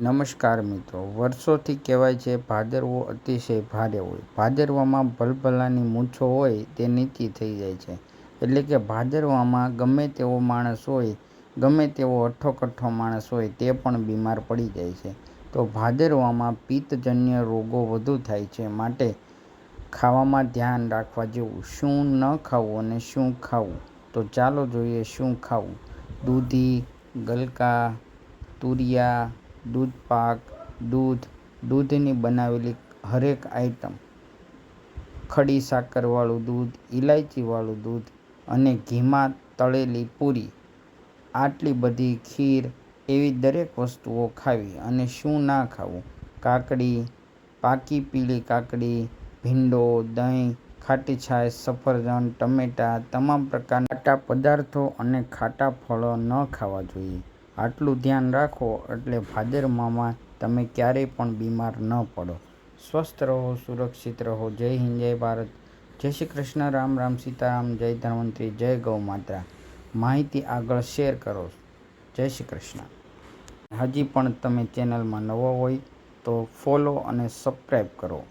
નમસ્કાર મિત્રો. વર્ષોથી કહેવાય છે, ભાદરવો અતિશય ભારે હોય. ભાદરવામાં ભલભલાની મૂછો હોય તે નીચી થઈ જાય છે. એટલે કે ભાદરવામાં ગમે તેવો માણસ હોય, ગમે તેવો હઠ્ઠો માણસ હોય તે પણ બીમાર પડી જાય છે. તો ભાદરવામાં પિત્તજન્ય રોગો વધુ થાય છે માટે ખાવામાં ધ્યાન રાખવા જેવું. શું ન ખાવું અને શું ખાવું? તો ચાલો જોઈએ શું ખાવું. દૂધી, ગલકા, તુરિયા દૂધપાક દૂધ, દૂધની બનાવેલી હરેક આઈટમ ખડી સાકરવાળું દૂધ ઇલાયચીવાળું દૂધ અને ઘીમાં તળેલી પૂરી. આટલી બધી ખીર એવી દરેક વસ્તુઓ ખાવી અને શું ના ખાવું? કાકડી, પાકી પીળી કાકડી, ભીંડો, દહીં, ખાટી છાશ, સફરજન, ટમેટાં, તમામ પ્રકારના ખાટા પદાર્થો અને ખાટા ફળો ન ખાવા જોઈએ. આટલું ધ્યાન રાખો એટલે ભાદરવામાં તમે ક્યારેય પણ બીમાર ન પડો. સ્વસ્થ રહો, સુરક્ષિત રહો. જય હિન્દ, જય ભારત. જય શ્રી કૃષ્ણ. રામ રામ સીતારામ. જય ધન્વંતરી. જય ગૌ માતા માહિતી આગળ શેર કરો. જય શ્રી કૃષ્ણ. હજી પણ તમે ચેનલમાં નવો હોય તો ફોલો અને સબસ્ક્રાઈબ કરો.